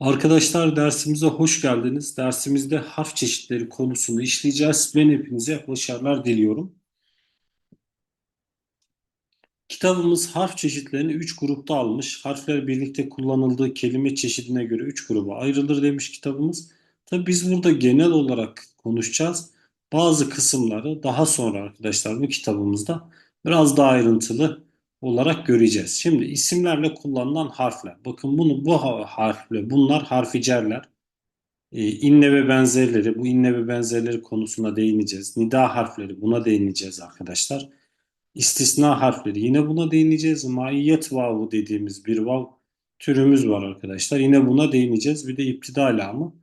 Arkadaşlar dersimize hoş geldiniz. Dersimizde harf çeşitleri konusunu işleyeceğiz. Ben hepinize başarılar diliyorum. Kitabımız harf çeşitlerini 3 grupta almış. Harfler birlikte kullanıldığı kelime çeşidine göre 3 gruba ayrılır demiş kitabımız. Tabi biz burada genel olarak konuşacağız. Bazı kısımları daha sonra arkadaşlar bu kitabımızda biraz daha ayrıntılı olarak göreceğiz. Şimdi isimlerle kullanılan harfler. Bakın bunu bu harfle bunlar harficerler. E, inne ve benzerleri, bu inne ve benzerleri konusuna değineceğiz. Nida harfleri buna değineceğiz arkadaşlar. İstisna harfleri yine buna değineceğiz. Maiyet vavu dediğimiz bir vav türümüz var arkadaşlar. Yine buna değineceğiz. Bir de iptida lamı.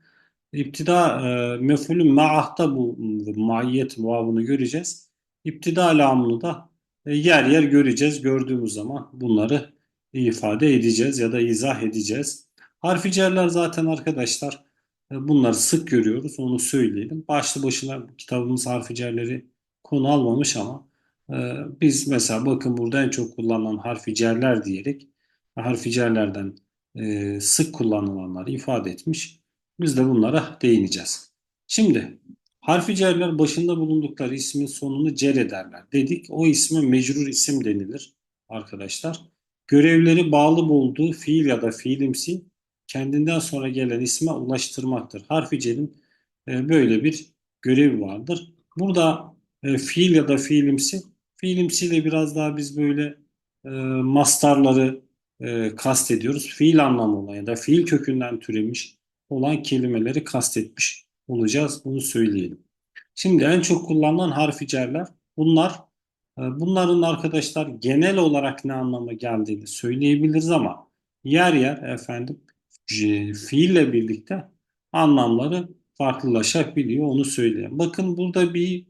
İptida e, mef'ulün ma'ahta bu maiyet vavunu göreceğiz. İptida lamını da yer yer göreceğiz. Gördüğümüz zaman bunları ifade edeceğiz ya da izah edeceğiz. Harfi cerler zaten arkadaşlar e, bunları sık görüyoruz. Onu söyleyelim. Başlı başına kitabımız harfi cerleri konu almamış ama e, biz mesela bakın burada en çok kullanılan harfi cerler diyerek harfi cerlerden e, sık kullanılanları ifade etmiş. Biz de bunlara değineceğiz. Şimdi harfi cerler başında bulundukları ismin sonunu cer ederler dedik. O isme mecrur isim denilir arkadaşlar. Görevleri bağlı olduğu fiil ya da fiilimsi kendinden sonra gelen isme ulaştırmaktır. Harfi cerin e, böyle bir görevi vardır. Burada e, fiil ya da fiilimsi, fiilimsiyle biraz daha biz böyle e, mastarları kastediyoruz. Fiil anlamı olan ya da fiil kökünden türemiş olan kelimeleri kastetmiş olacağız. Bunu söyleyelim. Şimdi en çok kullanılan harficerler bunlar. E, bunların arkadaşlar genel olarak ne anlama geldiğini söyleyebiliriz ama yer yer efendim fiille birlikte anlamları farklılaşabiliyor onu söyleyeyim. Bakın burada bir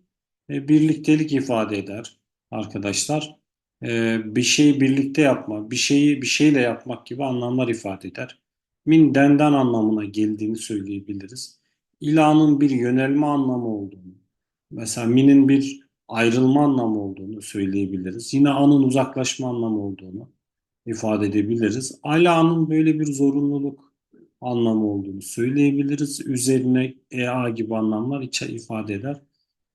e, birliktelik ifade eder arkadaşlar. E, bir şeyi birlikte yapmak, bir şeyi bir şeyle yapmak gibi anlamlar ifade eder. Min denden anlamına geldiğini söyleyebiliriz. İlanın bir yönelme anlamı olduğunu, mesela minin bir ayrılma anlamı olduğunu söyleyebiliriz. Yine anın uzaklaşma anlamı olduğunu ifade edebiliriz. Ala'nın böyle bir zorunluluk anlamı olduğunu söyleyebiliriz. Üzerine ea gibi anlamlar içe ifade eder.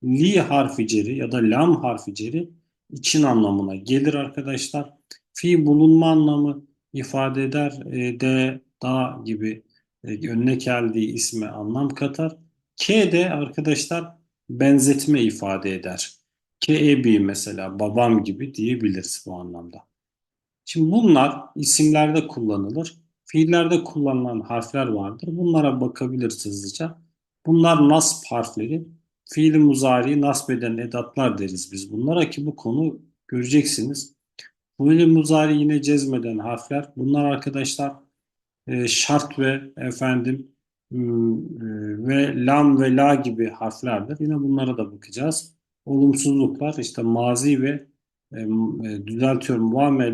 Li harficeri ya da lam harficeri için anlamına gelir arkadaşlar. Fi bulunma anlamı ifade eder. E, de, da gibi önüne geldiği isme anlam katar. K de arkadaşlar benzetme ifade eder. Ke ebi mesela babam gibi diyebiliriz bu anlamda. Şimdi bunlar isimlerde kullanılır. Fiillerde kullanılan harfler vardır. Bunlara bakabiliriz hızlıca. Bunlar nasb harfleri. Fiili muzariyi nasb eden edatlar deriz biz bunlara ki bu konu göreceksiniz. Fiili muzari yine cezmeden harfler. Bunlar arkadaşlar e, şart ve efendim hmm, e, ve lam ve la gibi harflerdir. Yine bunlara da bakacağız. Olumsuzluklar işte mazi ve e, e, düzeltiyorum va ve,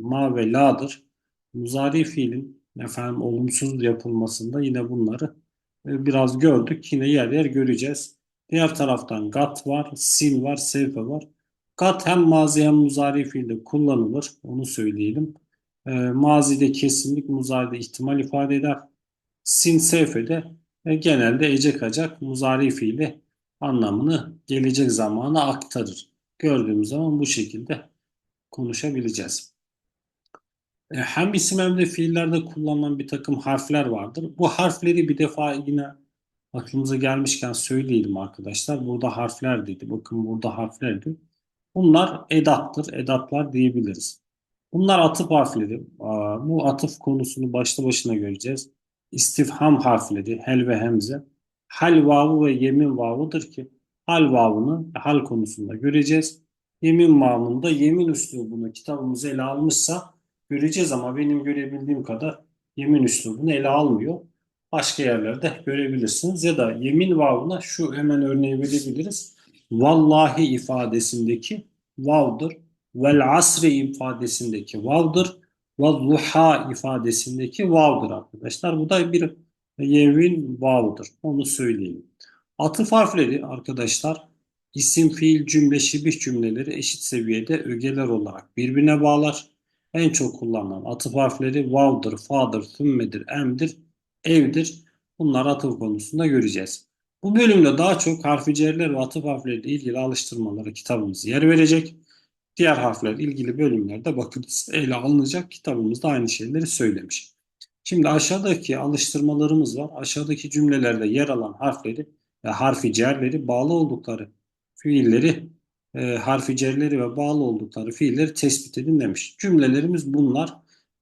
ma ve la'dır. Muzari fiilin efendim olumsuz yapılmasında yine bunları biraz gördük. Yine yer yer göreceğiz. Diğer taraftan gat var, sil var, sevfe var. Gat hem mazi hem muzari fiilde kullanılır. Onu söyleyelim. E, mazide kesinlik, muzaride ihtimal ifade eder. Sin, sevfe de e, genelde ecek acak muzari fiili anlamını gelecek zamana aktarır. Gördüğümüz zaman bu şekilde konuşabileceğiz. E, hem isim hem de fiillerde kullanılan bir takım harfler vardır. Bu harfleri bir defa yine aklımıza gelmişken söyleyelim arkadaşlar. Burada harfler dedi. Bakın burada harflerdi. Bunlar edattır. Edatlar diyebiliriz. Bunlar atıf harfleri. Bu atıf konusunu başta başına göreceğiz. İstifham harfleri, hel ve hemze. Hal vavu ve yemin vavudur ki hal vavını hal konusunda göreceğiz. Yemin vavında yemin üslubunu kitabımız ele almışsa göreceğiz ama benim görebildiğim kadar yemin üslubunu ele almıyor. Başka yerlerde görebilirsiniz ya da yemin vavına şu hemen örneği verebiliriz. Vallahi ifadesindeki vavdır. Vel asri ifadesindeki vavdır. Ve zuha ifadesindeki vavdır arkadaşlar. Bu da bir yemin vavdır. Onu söyleyeyim. Atıf harfleri arkadaşlar isim, fiil, cümle, şibih cümleleri eşit seviyede ögeler olarak birbirine bağlar. En çok kullanılan atıf harfleri vav'dır, fa'dır, thümmedir, em'dir, evdir. Bunlar atıf konusunda göreceğiz. Bu bölümde daha çok harfi ve atıf harfleriyle ilgili alıştırmalara kitabımız yer verecek. Diğer harfler ilgili bölümlerde bakınız ele alınacak. Kitabımızda aynı şeyleri söylemiş. Şimdi aşağıdaki alıştırmalarımız var. Aşağıdaki cümlelerde yer alan harfleri ve harfi cerleri bağlı oldukları fiilleri e, harfi cerleri ve bağlı oldukları fiilleri tespit edin demiş. Cümlelerimiz bunlar.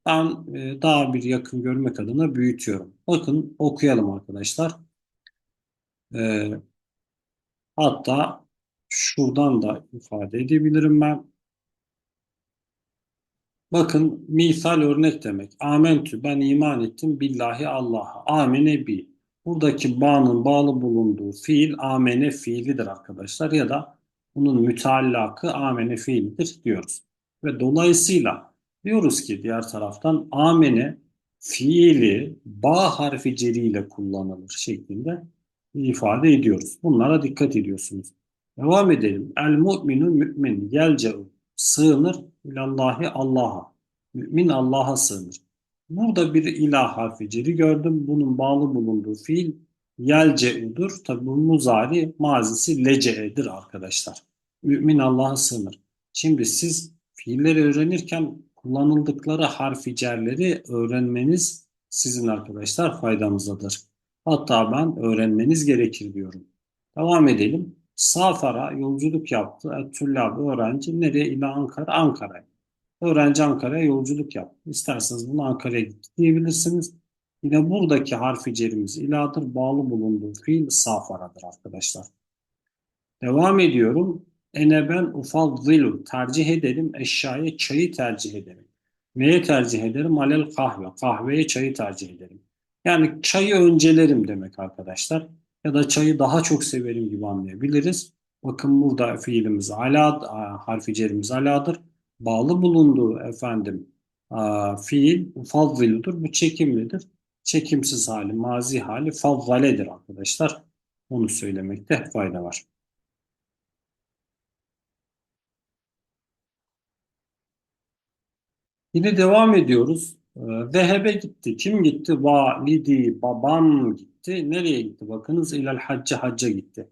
Ben e, daha bir yakın görmek adına büyütüyorum. Bakın okuyalım arkadaşlar. E, hatta şuradan da ifade edebilirim ben. Bakın misal örnek demek. Amentü ben iman ettim billahi Allah'a. Amene bi. Buradaki bağın bağlı bulunduğu fiil amene fiilidir arkadaşlar ya da bunun müteallakı amene fiilidir diyoruz. Ve dolayısıyla diyoruz ki diğer taraftan amene fiili ba harfi ceriyle kullanılır şeklinde ifade ediyoruz. Bunlara dikkat ediyorsunuz. Devam edelim. El mu'minu mü'min yelce'u sığınır ilallahi Allah'a. Mümin Allah'a sığınır. Burada bir ilah harfi ceri gördüm. Bunun bağlı bulunduğu fiil yelce'udur. Tabi bu muzari mazisi lece'edir arkadaşlar. Mümin Allah'a sığınır. Şimdi siz fiilleri öğrenirken kullanıldıkları harfi cerleri öğrenmeniz sizin arkadaşlar faydanızadır. Hatta ben öğrenmeniz gerekir diyorum. Devam edelim. Safara yolculuk yaptı. Tüllab öğrenci nereye? İla Ankara. Ankara'ya. Öğrenci Ankara'ya yolculuk yaptı. İsterseniz bunu Ankara'ya gitti diyebilirsiniz. Yine buradaki harfi cerimiz iladır. Bağlı bulunduğu fiil safaradır arkadaşlar. Devam ediyorum. Ene ben ufaddilu tercih ederim. Eşyaya çayı tercih ederim. Neye tercih ederim? Alel kahve. Kahveye çayı tercih ederim. Yani çayı öncelerim demek arkadaşlar. Ya da çayı daha çok severim gibi anlayabiliriz. Bakın burada fiilimiz ala, harfi cerimiz aladır. Bağlı bulunduğu efendim fiil fazliludur. Bu çekimlidir. Çekimsiz hali, mazi hali fazvaledir arkadaşlar. Onu söylemekte fayda var. Yine devam ediyoruz. Zehebe gitti. Kim gitti? Validi, babam gitti. Nereye gitti? Bakınız ilal hacca hacca gitti.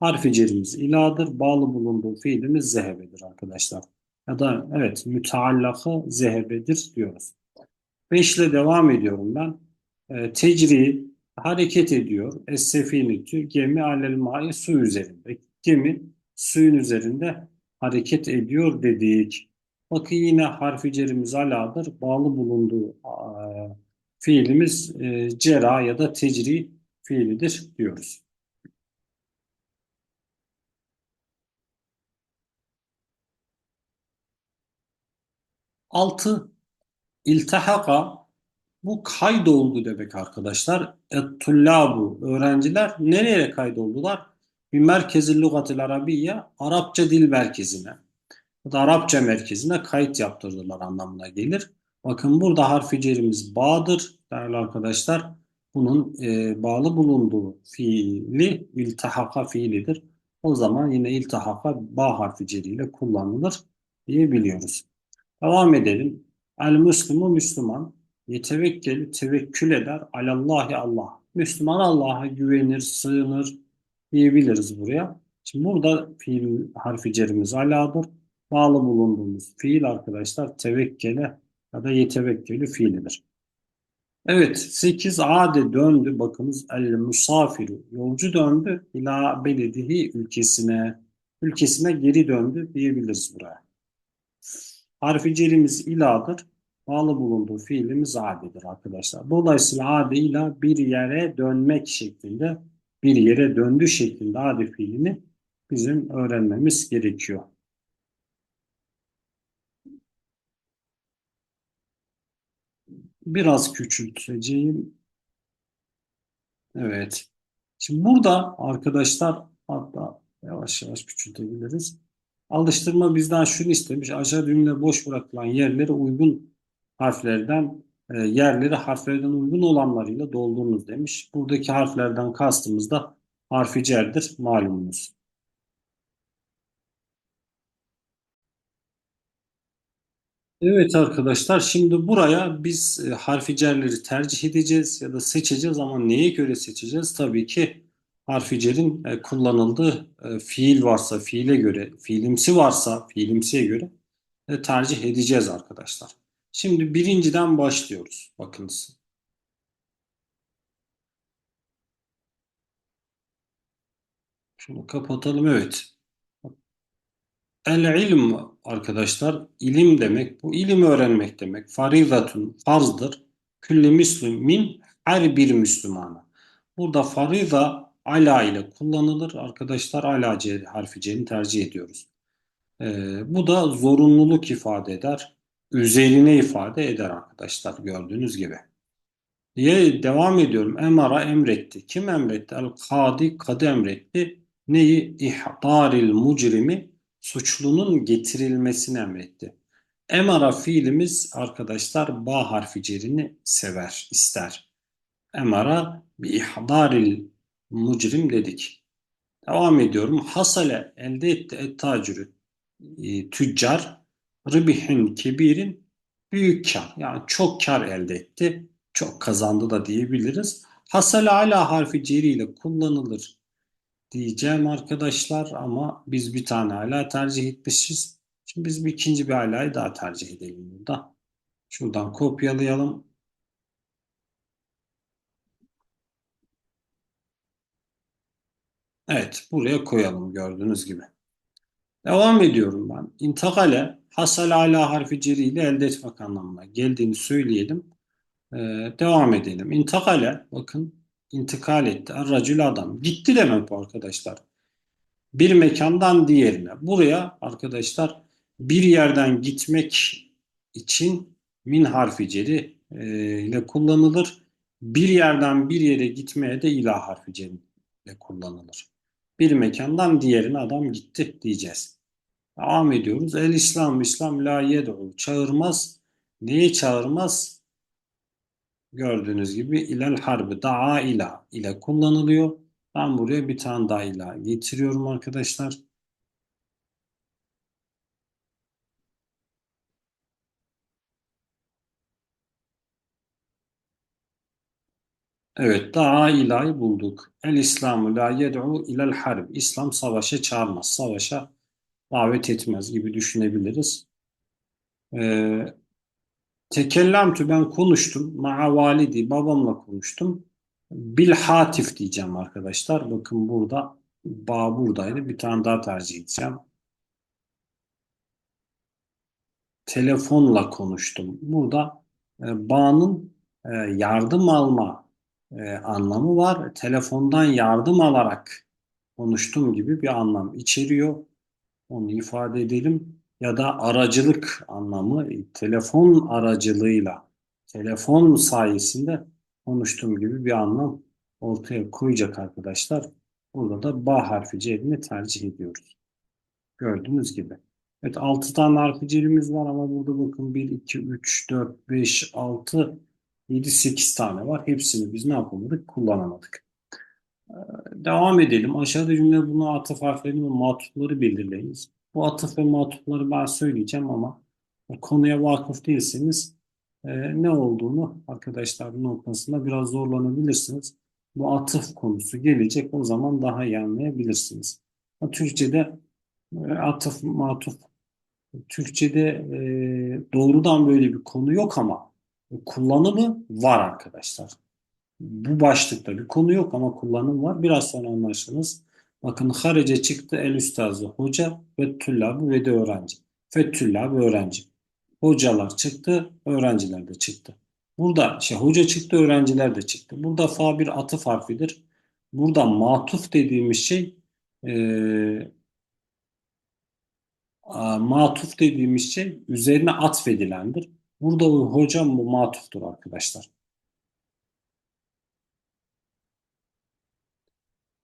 Harfi cerimiz iladır. Bağlı bulunduğu fiilimiz zehebedir arkadaşlar. Ya da evet müteallakı zehebedir diyoruz. Beşle devam ediyorum ben. E, tecri hareket ediyor. Es-sefinetü gemi alel mai su üzerinde. Gemi suyun üzerinde hareket ediyor dedik. Bakın yine harfi cerimiz aladır. Bağlı bulunduğu e, fiilimiz e, cera ya da tecri fiilidir diyoruz. Altı iltihaka bu kaydoldu demek arkadaşlar. Et-tullabu öğrenciler nereye kaydoldular? Bir merkezi lügatil arabiyye Arapça dil merkezine ya da Arapça merkezine kayıt yaptırdılar anlamına gelir. Bakın burada harfi cerimiz bağdır değerli arkadaşlar. Bunun e, bağlı bulunduğu fiili iltihaka fiilidir. O zaman yine iltihaka ba harfi ceriyle kullanılır diyebiliyoruz. Devam edelim. El Müslüman Müslüman yetevekkeli tevekkül eder alallahi Allah. Müslüman Allah'a güvenir, sığınır diyebiliriz buraya. Şimdi burada fiil harfi cerimiz aladır bağlı bulunduğumuz fiil arkadaşlar tevekkele ya da yetevekkeli fiilidir. Evet 8 ade döndü bakınız el musafiru yolcu döndü ila beledihi ülkesine ülkesine geri döndü diyebiliriz buraya. Harfi celimiz iladır. Bağlı bulunduğu fiilimiz adedir arkadaşlar. Dolayısıyla ade ila bir yere dönmek şeklinde bir yere döndü şeklinde ade fiilini bizim öğrenmemiz gerekiyor. Biraz küçülteceğim. Evet. Şimdi burada arkadaşlar hatta yavaş yavaş küçültebiliriz. Alıştırma bizden şunu istemiş. Aşağı cümle boş bırakılan yerleri uygun harflerden e, yerleri harflerden uygun olanlarıyla doldurunuz demiş. Buradaki harflerden kastımız da harfi cerdir malumunuz. Evet arkadaşlar şimdi buraya biz e, harfi cerleri tercih edeceğiz ya da seçeceğiz ama neye göre seçeceğiz? Tabii ki harfi cerin e, kullanıldığı e, fiil varsa fiile göre, fiilimsi varsa fiilimsiye göre tercih edeceğiz arkadaşlar. Şimdi birinciden başlıyoruz. Bakınız. Şunu kapatalım. Evet. El ilm arkadaşlar ilim demek. Bu ilim öğrenmek demek. Faridatun farzdır. Külli müslümin her bir Müslümana. Burada farida ala ile kullanılır. Arkadaşlar ala harfi C'ni tercih ediyoruz. Ee, bu da zorunluluk ifade eder. Üzerine ifade eder arkadaşlar gördüğünüz gibi. Diye devam ediyorum. Emara emretti. Kim emretti? El kadi kadı emretti. Neyi? İhdaril mucrimi suçlunun getirilmesini emretti. Emara fiilimiz arkadaşlar ba harfi cerini sever, ister. Emara bi ihdaril mucrim dedik. Devam ediyorum. Hasale elde etti ettacürü e, tüccar ribihin kebirin büyük kar yani çok kar elde etti. Çok kazandı da diyebiliriz. Hasale ala harfi ceri ile kullanılır diyeceğim arkadaşlar ama biz bir tane hala tercih etmişiz. Şimdi biz bir ikinci bir halayı daha tercih edelim burada. Şuradan kopyalayalım. Evet buraya koyalım gördüğünüz gibi. Devam ediyorum ben. İntakale hasal ala harfi ceri ile elde etmek anlamına geldiğini söyleyelim. Ee, devam edelim. İntakale bakın intikal etti. Arracül adam. Gitti demek bu arkadaşlar. Bir mekandan diğerine. Buraya arkadaşlar bir yerden gitmek için min harfi ceri e, ile kullanılır. Bir yerden bir yere gitmeye de ila harfi ceri ile kullanılır. Bir mekandan diğerine adam gitti diyeceğiz. Devam ediyoruz. El İslam, İslam la yed'u. Çağırmaz. Neyi çağırmaz? Gördüğünüz gibi ilel harbi da'a ila ile kullanılıyor. Ben buraya bir tane daha ila getiriyorum arkadaşlar. Evet, da'a ila'yı bulduk. El İslamu la yed'u ilel harb. İslam savaşa çağırmaz, savaşa davet etmez gibi düşünebiliriz. Ee, tekellemtü ben konuştum. Ma'a validi babamla konuştum. Bil hatif diyeceğim arkadaşlar. Bakın burada ba buradaydı. Bir tane daha tercih edeceğim. Telefonla konuştum. Burada e, bağın e, yardım alma e, anlamı var. Telefondan yardım alarak konuştum gibi bir anlam içeriyor. Onu ifade edelim. Ya da aracılık anlamı telefon aracılığıyla, telefon sayesinde konuştuğum gibi bir anlam ortaya koyacak arkadaşlar. Burada da ba harfi cerini tercih ediyoruz. Gördüğünüz gibi. Evet 6 tane harfi cerimiz var ama burada bakın 1, 2, 3, 4, 5, 6, 7, 8 tane var. Hepsini biz ne yapamadık? Kullanamadık. Devam edelim. Aşağıda cümle bunu atıf harflerini ve matufları belirleyiniz. Bu atıf ve matufları ben söyleyeceğim ama konuya vakıf değilseniz e, ne olduğunu arkadaşlar noktasında biraz zorlanabilirsiniz. Bu atıf konusu gelecek o zaman daha iyi anlayabilirsiniz. Türkçe'de e, atıf, matuf Türkçe'de e, doğrudan böyle bir konu yok ama kullanımı var arkadaşlar bu başlıkta bir konu yok ama kullanım var. Biraz sonra anlaşılır. Bakın harece çıktı el üstazı hoca ve tüllabı ve de öğrenci. Fettüllabı öğrenci. Hocalar çıktı, öğrenciler de çıktı. Burada şey hoca çıktı, öğrenciler de çıktı. Burada fa bir atıf harfidir. Burada matuf dediğimiz şey e, matuf dediğimiz şey üzerine atfedilendir. Burada hocam bu matuftur arkadaşlar.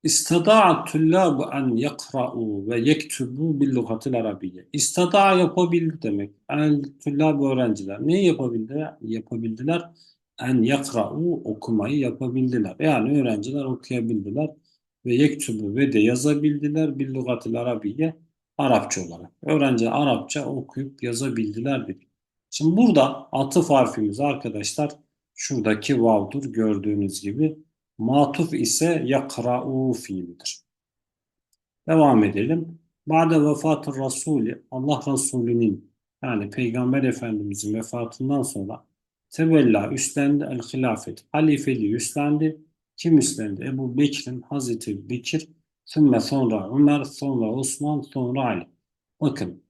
İstada'a tullabu en yakra'u ve yektubu bil lugatil arabiyye. İstada'a yapabildi demek. El tullabu öğrenciler. Ne yapabildiler? Yapabildiler. En yakra'u okumayı yapabildiler. Yani öğrenciler okuyabildiler. Ve yektubu ve de yazabildiler bil lugatil arabiyye. Arapça olarak. Öğrenciler Arapça okuyup yazabildiler dedik. Şimdi burada atıf harfimiz arkadaşlar şuradaki vav'dur gördüğünüz gibi. Matuf ise yakra'u fiilidir. Devam edelim. Ba'de vefatı Resulü Allah Resulü'nün yani Peygamber Efendimizin vefatından sonra tevella üstlendi el hilafet halifeliği üstlendi. Kim üstlendi? Ebu Bekir'in Hazreti Bekir sümme sonra Ömer sonra Osman sonra Ali. Bakın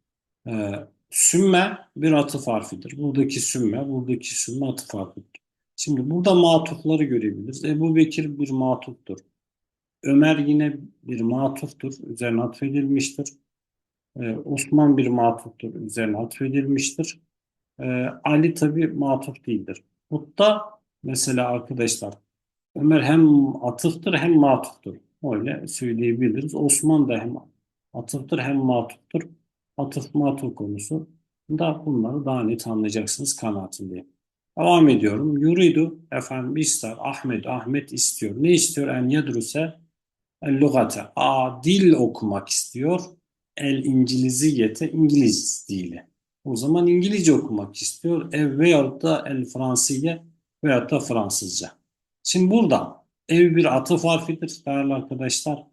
e, sümme bir atıf harfidir. Buradaki sümme, buradaki sümme atıf harfidir. Şimdi burada matufları görebiliriz. Ebu Bekir bir matuftur. Ömer yine bir matuftur. Üzerine atfedilmiştir. Ee, Osman bir matuftur. Üzerine atfedilmiştir. Ee, Ali tabi matuf değildir. Burada mesela arkadaşlar Ömer hem atıftır hem matuftur. Öyle söyleyebiliriz. Osman da hem atıftır hem matuftur. Atıf matuf konusu da bunları daha net anlayacaksınız kanaatindeyim. Devam ediyorum. Yuridu efendim ister Ahmet Ahmet istiyor. Ne istiyor? En yedruse el lugate. A dil okumak istiyor. El İngiliziyete İngiliz dili. O zaman İngilizce okumak istiyor. Ev veyahut da el Fransiye veyahut da Fransızca. Şimdi burada ev bir atıf harfidir değerli arkadaşlar.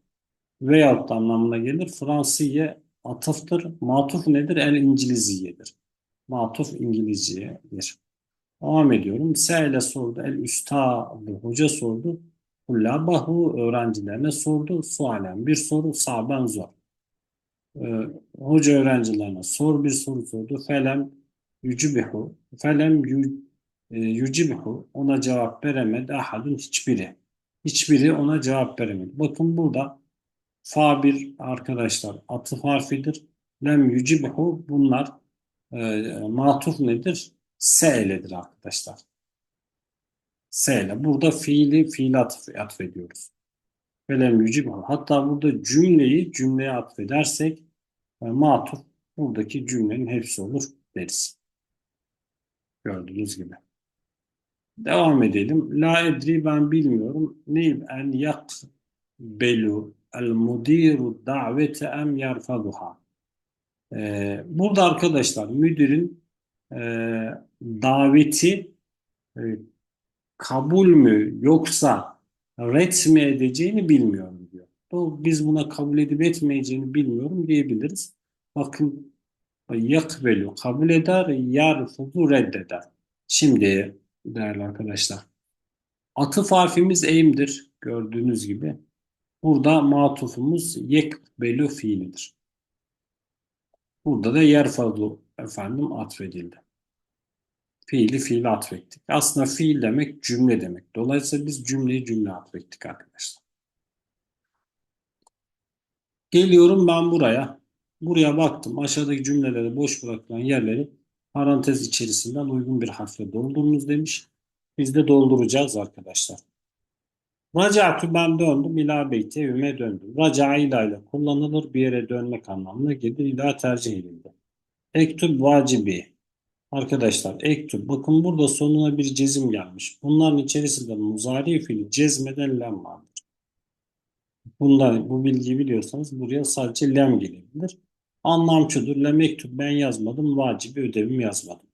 Veyahut da anlamına gelir. Fransızca atıftır. Matuf nedir? El İngiliziyedir. Matuf İngilizceyedir. Devam ediyorum. Seyle sordu. El üstadı. Hoca sordu. Kullabahu öğrencilerine sordu. Sualen bir soru. Saben zor. Ee, hoca öğrencilerine sor bir soru sordu. Felem yücübihu. Felem e, yücübihu. Ona cevap veremedi. Ahadun hiçbiri. Hiçbiri ona cevap veremedi. Bakın burada fa bir arkadaşlar atıf harfidir. Lem yücübihu. Bunlar e, matuf nedir? S iledir arkadaşlar. S ile. Burada fiili fiil atf atfediyoruz. Velem yücib. Hatta burada cümleyi cümleye atfedersek e, matuf buradaki cümlenin hepsi olur deriz. Gördüğünüz gibi. Devam edelim. La edri ben bilmiyorum. Neyim en yak belu el mudiru davete em yarfaduha. Ee, burada arkadaşlar müdürün e, daveti e, kabul mü yoksa ret mi edeceğini bilmiyorum diyor. Biz buna kabul edip etmeyeceğini bilmiyorum diyebiliriz. Bakın yakbelu kabul eder, yarfudu reddeder. Şimdi değerli arkadaşlar atıf harfimiz eğimdir gördüğünüz gibi. Burada matufumuz yekbelu fiilidir. Burada da yerfadu efendim atfedildi. Fiili fiile atfettik. Aslında fiil demek cümle demek. Dolayısıyla biz cümleyi cümle atfettik arkadaşlar. Geliyorum ben buraya. Buraya baktım. Aşağıdaki cümleleri boş bırakılan yerleri parantez içerisinden uygun bir harfle doldurunuz demiş. Biz de dolduracağız arkadaşlar. Raca'tu ben döndüm. İlâ beyti evime döndüm. Raca ila ile kullanılır. Bir yere dönmek anlamına gelir. İlâ tercih edildi. Ektub vacibi. Arkadaşlar ektub. Bakın burada sonuna bir cezim gelmiş. Bunların içerisinde muzari fiili cezmeden lem vardır. Bundan, bu bilgiyi biliyorsanız buraya sadece lem gelebilir. Anlamçıdır. Lem ektub ben yazmadım. Vacibi ödevimi yazmadım.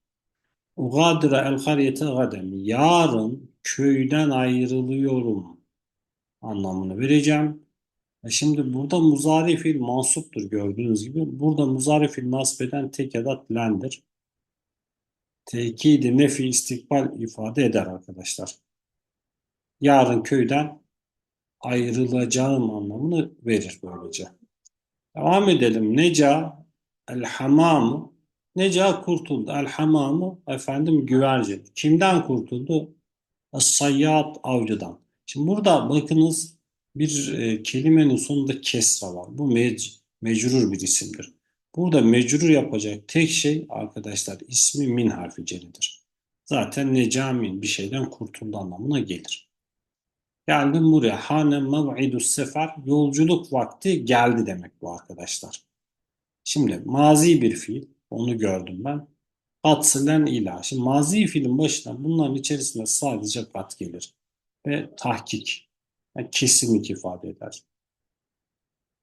Ugadire el hariyete gadem. Yarın köyden ayrılıyorum anlamını vereceğim. E şimdi burada muzari fiil mansuptur gördüğünüz gibi. Burada muzari fiil nasip eden tek edat lendir. Tekidi nefi istikbal ifade eder arkadaşlar. Yarın köyden ayrılacağım anlamını verir böylece. Devam edelim. Neca el hamamı Neca kurtuldu. El hamamı efendim güvercin. Kimden kurtuldu? Sayyat avcıdan. Şimdi burada bakınız bir e, kelimenin sonunda kesra var. Bu mec mecrur bir isimdir. Burada mecrur yapacak tek şey arkadaşlar ismi min harfi celidir. Zaten necamin bir şeyden kurtuldu anlamına gelir. Geldim buraya. Hane mev'idus sefer yolculuk vakti geldi demek bu arkadaşlar. Şimdi mazi bir fiil. Onu gördüm ben. Katsılen ila. Şimdi mazi fiilin başına bunların içerisinde sadece kat gelir. Ve tahkik. Yani kesinlik ifade eder.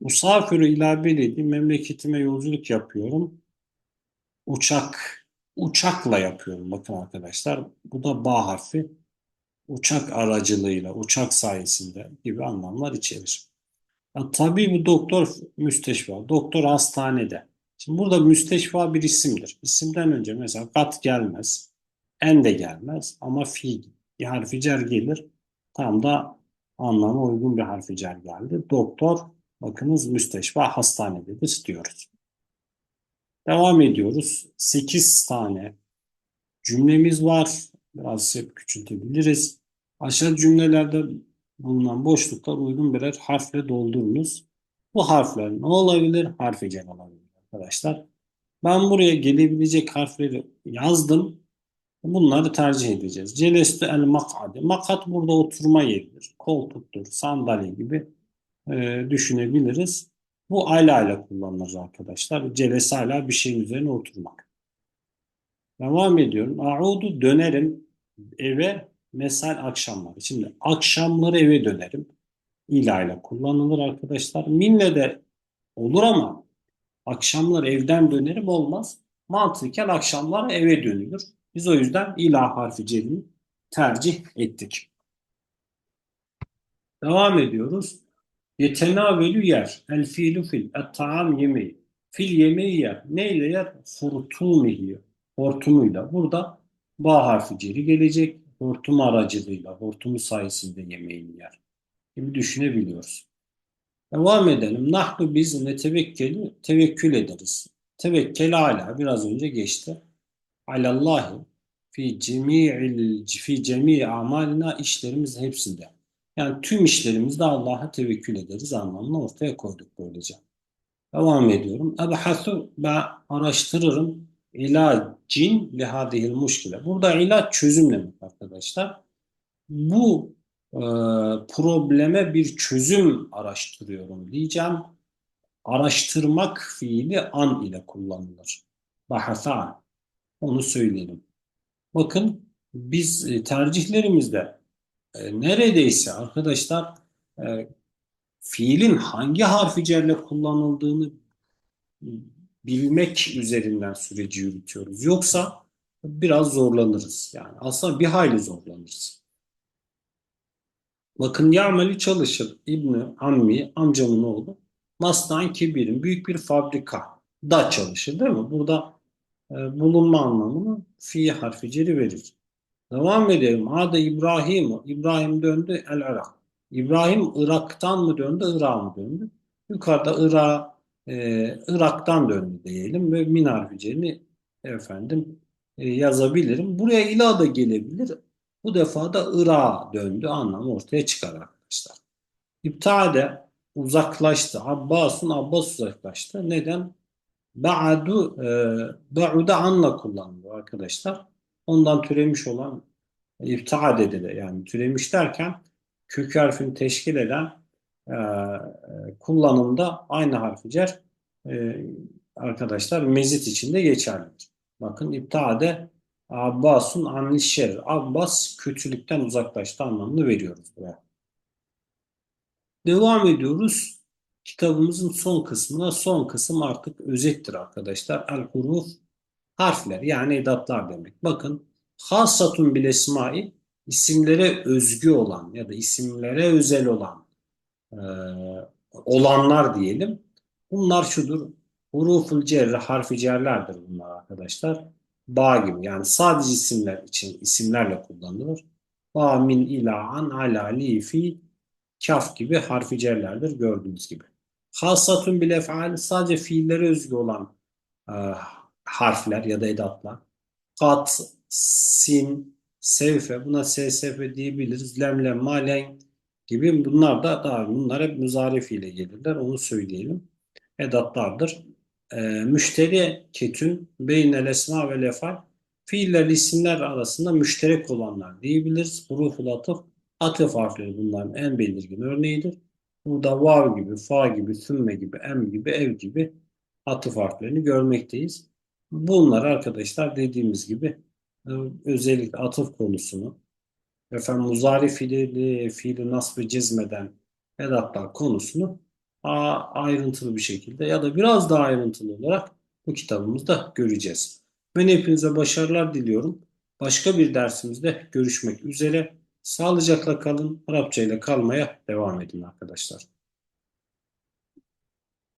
Usafirü ila beledi memleketime yolculuk yapıyorum. Uçak uçakla yapıyorum. Bakın arkadaşlar bu da ba harfi uçak aracılığıyla, uçak sayesinde gibi anlamlar içerir. Ya, tabii bu doktor müsteşfa, doktor hastanede. Şimdi burada müsteşfa bir isimdir. İsimden önce mesela kat gelmez, en de gelmez ama fi harfi cer gelir. Tam da anlama uygun bir harfi cer geldi. Doktor, bakınız müsteşfa hastanededir diyoruz. Devam ediyoruz. 8 tane cümlemiz var. Biraz hep küçültebiliriz. Aşağı cümlelerde bulunan boşluklar uygun birer harfle doldurunuz. Bu harfler ne olabilir? Harf ecel olabilir arkadaşlar. Ben buraya gelebilecek harfleri yazdım. Bunları tercih edeceğiz. Celestü el mak'ade. Makat burada oturma yeridir. Koltuktur, sandalye gibi e, düşünebiliriz. Bu ala ile kullanılır arkadaşlar. Celese ala bir şeyin üzerine oturmak. Devam ediyorum. A'udu dönerim eve mesal akşamları. Şimdi akşamları eve dönerim. İla ile kullanılır arkadaşlar. Minle de olur ama akşamlar evden dönerim olmaz. Mantıken akşamlar eve dönülür. Biz o yüzden ila harfi celini tercih ettik. Devam ediyoruz. Yetenavelü yer. El fiilu fil. Et taam yemeği. Fil yemeği yer. Neyle yer? Furtumihi. Hortumuyla. Burada ba harfi ceri gelecek. Hortum aracılığıyla, hortumu sayesinde yemeğini yer. Gibi düşünebiliyoruz. Devam edelim. Nahnu biz ne tevekkeli tevekkül ederiz. Tevekkül hala biraz önce geçti. Alallahi fi cemi'il fi cemi amalina işlerimiz hepsinde. Yani tüm işlerimizde Allah'a tevekkül ederiz anlamını ortaya koyduk böylece. Devam ediyorum. Ebhasu ben araştırırım ilacin lihadihil muşkile. Burada ilaç çözüm demek arkadaşlar. Bu e, probleme bir çözüm araştırıyorum diyeceğim. Araştırmak fiili an ile kullanılır. Bahasa onu söyleyelim. Bakın biz e, tercihlerimizde e, neredeyse arkadaşlar e, fiilin hangi harfi cerle kullanıldığını bilmek üzerinden süreci yürütüyoruz. Yoksa biraz zorlanırız. Yani aslında bir hayli zorlanırız. Bakın Ya'meli çalışır. İbni Ammi, amcamın oğlu. Mastan Kibir'in büyük bir fabrika da çalışır değil mi? Burada bulunma anlamını fi harfi ceri verir. Devam edelim. Ada İbrahim. İbrahim döndü el Irak. İbrahim Irak'tan mı döndü, Irak'a mı döndü? Yukarıda Irak, e, Irak'tan döndü diyelim ve min harficerini efendim e, yazabilirim. Buraya ila da gelebilir. Bu defa da Irak'a döndü anlamı ortaya çıkar arkadaşlar. İptade uzaklaştı. Abbas'ın Abbas uzaklaştı. Neden? Ba'du e, ba'uda anla kullanılıyor arkadaşlar. Ondan türemiş olan iptade de yani türemiş derken kök harfini teşkil eden e, kullanımda aynı harfi cer e, arkadaşlar mezit içinde geçerlidir. Bakın iptade Abbasun anil şer. Abbas kötülükten uzaklaştı anlamını veriyoruz buraya. Devam ediyoruz. Kitabımızın son kısmına. Son kısım artık özettir arkadaşlar. El huruf harfler yani edatlar demek. Bakın hasatun bil esmai isimlere özgü olan ya da isimlere özel olan e, olanlar diyelim. Bunlar şudur. Huruful cerri harfi cerlerdir bunlar arkadaşlar. Ba gibi yani sadece isimler için isimlerle kullanılır. Ba, min, ila, an, ala, li, fi, kaf gibi harfi cerlerdir gördüğünüz gibi. Hasatun bil ef'al sadece fiillere özgü olan e, harfler ya da edatlar. Kat, sin, sevfe buna sesfe diyebiliriz. Lemlem, malen gibi bunlar da daha bunlar hep müzarif ile gelirler. Onu söyleyelim. Edatlardır. E, müşteri ketün beynel esma ve lefal fiiller isimler arasında müşterek olanlar diyebiliriz. Huruful atıf atıf harfleri bunların en belirgin örneğidir. Burada vav gibi, fa gibi, sümme gibi, em gibi, ev gibi atıf harflerini görmekteyiz. Bunlar arkadaşlar dediğimiz gibi e, özellikle atıf konusunu efendim muzari fiili, fiili nasbı cizmeden edatlar konusunu ayrıntılı bir şekilde ya da biraz daha ayrıntılı olarak bu kitabımızda göreceğiz. Ben hepinize başarılar diliyorum. Başka bir dersimizde görüşmek üzere. Sağlıcakla kalın. Arapça ile kalmaya devam edin arkadaşlar.